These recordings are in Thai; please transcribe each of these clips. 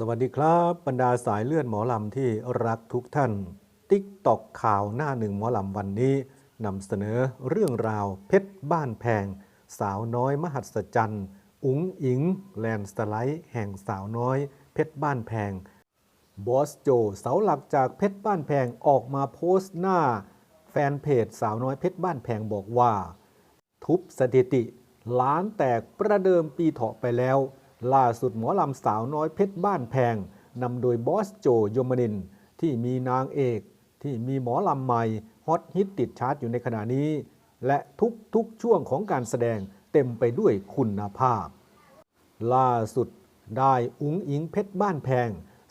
สวัสดีครับบรรดาสายเลือดหมอลำที่รักทุกท่าน ติ๊กตอกข่าวหน้าหนึ่งหมอลำวันนี้นำเสนอเรื่องราวเพชรบ้านแพง สาวน้อยมหัศจรรย์อุ๋งอิง แลนด์สไลด์แห่งสาวน้อย เพชรบ้านแพง บอสโจ เสาหลักจากเพชรบ้านแพงออกมาโพสต์หน้า แฟนเพจสาวน้อยเพชรบ้านแพงบอกว่า ทุบสถิติล้านแตกประเดิมปีเถาะไปแล้ว ล่าสุดหมอลำสาวน้อยเพชรบ้านแพงนำโดยบอสโจยมนิน ที่มีนางเอก ที่มีหมอลำใหม่ฮอตฮิตติดชาร์ตอยู่ในขณะนี้ และทุกๆช่วงของการแสดงเต็มไปด้วยคุณภาพ ล่าสุดได้อุ๋งอิงเพชรบ้านแพง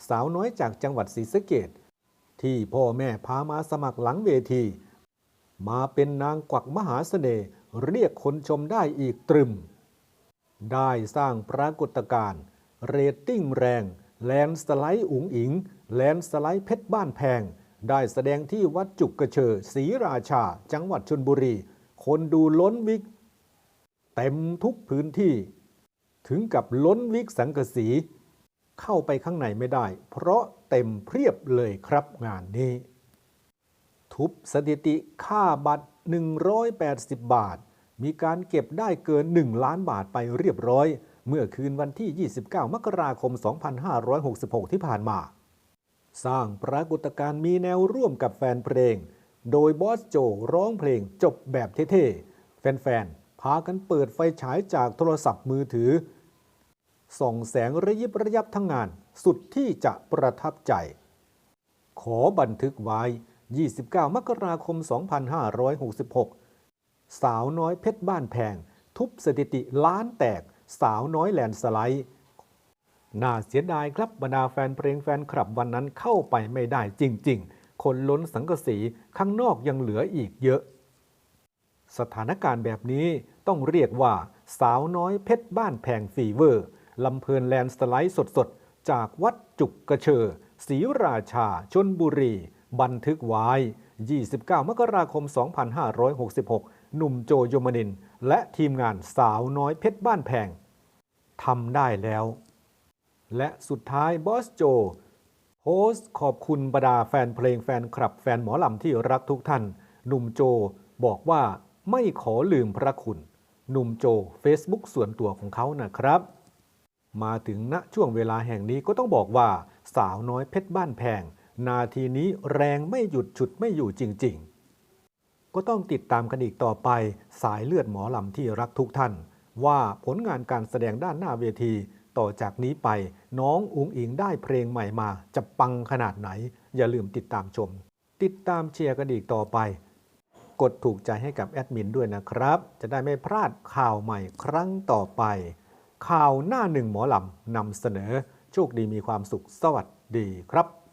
สาวน้อยจากจังหวัดศรีสะเกดที่พ่อแม่พามาสมัครหลังเวที มาเป็นนางกวักมหาเสน่ห์เรียกคนชมได้อีกตรึม ได้สร้างปรากฏการณ์เรตติ้งแรง แลนสไลด์อุ๋งอิง แลนสไลด์เพชรบ้านแพง ได้แสดงที่วัดจุกกระเชอศรีราชา จังหวัดชนบุรี คนดูล้นวิก เต็มทุกพื้นที่ ถึงกับล้นวิกสังกสี เข้าไปข้างในไม่ได้ เพราะเต็มเพียบเลยครับงานนี้ ทุบสถิติค่าบัตร 180 บาท มีการเก็บได้เกิน 1 ล้านบาทไปเรียบร้อย เมื่อคืนวันที่ 29 มกราคม 2566 ที่ผ่านมา สร้างปรากฏการณ์มีแนวร่วมกับแฟนเพลง โดยบอสโจร้องเพลงจบแบบเท่ๆ แฟนๆ พากันเปิดไฟฉายจากโทรศัพท์มือถือ ส่องแสงระยิบระยับทั้งงานสุดที่จะประทับใจ ขอบันทึกไว้ 29 มกราคม 2566 สาวน้อยเพชรบ้านแพง ทุบสถิติล้านแตก สาวน้อยแลนสไลด์น่าเสียดายครับบรรดาแฟนเพลงแฟนคลับวันนั้นเข้าไปไม่ได้จริง ๆ คนล้นสังกสีข้างนอกยังเหลืออีกเยอะ สถานการณ์แบบนี้ต้องเรียกว่า สาวน้อยเพชรบ้านแพงฟีเวอร์ลำเพลินแลนสไลด์สดๆ จากวัดจุกกระเชอศรีราชาชนบุรี บันทึกไว้ 29 มกราคม 2566 หนุ่มโจโยมนิน และทีมงานสาวน้อยเพชรบ้านแพงทำได้แล้ว และสุดท้ายบอสโจโพสต์ขอบคุณบรรดาแฟนเพลงแฟนคลับแฟนหมอลำที่รักทุกท่าน หนุ่มโจบอกว่าไม่ขอลืมพระคุณ หนุ่มโจ Facebook ส่วนตัวของเขานะครับ มาถึงณช่วงเวลาแห่งนี้ก็ต้องบอกว่าสาวน้อยเพชรบ้านแพง นาทีนี้แรงไม่หยุดฉุดไม่อยู่จริง ๆ ก็ต้องติดตามกันอีกต่อไปสายเลือดหมอลำที่รักทุกท่าน ว่าผลงานการแสดงด้านหน้าเวที ต่อจากนี้ไปน้องอุ๋งอิงได้เพลงใหม่มา จะปังขนาดไหน อย่าลืมติดตามชม ติดตามเชียร์กันอีกต่อไป กดถูกใจให้กับแอดมินด้วยนะครับ จะได้ไม่พลาดข่าวใหม่ครั้งต่อไป ข่าวหน้าหนึ่งหมอลำนำเสนอโชคดีมีความสุขสวัสดีครับ